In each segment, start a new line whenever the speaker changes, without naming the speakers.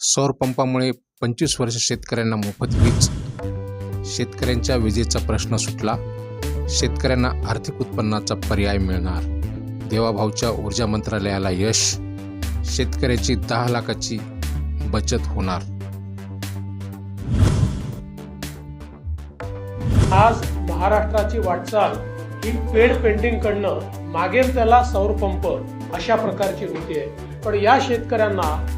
सौर पंपामुळे पंचवीस वर्ष शेतकऱ्यांना मोफत वीज. शेतकऱ्यांच्या विजेचा प्रश्न सुटला. शेतकऱ्यांना आर्थिक उत्पन्नाचा पर्याय मिळणार. देवाभाऊच्या ऊर्जा मंत्रालयाला यश. शेतकऱ्याची दहा लाखाची बचत होणार.
आज महाराष्ट्राची वाटचाल ही पेड पेंटिंगकडनं मागेल त्याला सौर पंप अशा प्रकारची होती आहे पण या शेतकऱ्यांना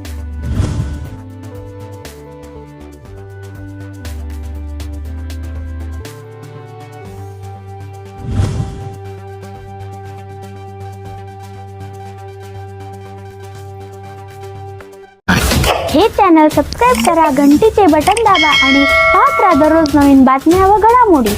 हे चॅनल सबस्क्राईब करा घंटीचे बटन दाबा आणि पाहत राहा दररोज नवीन बातम्या व घडामोडी.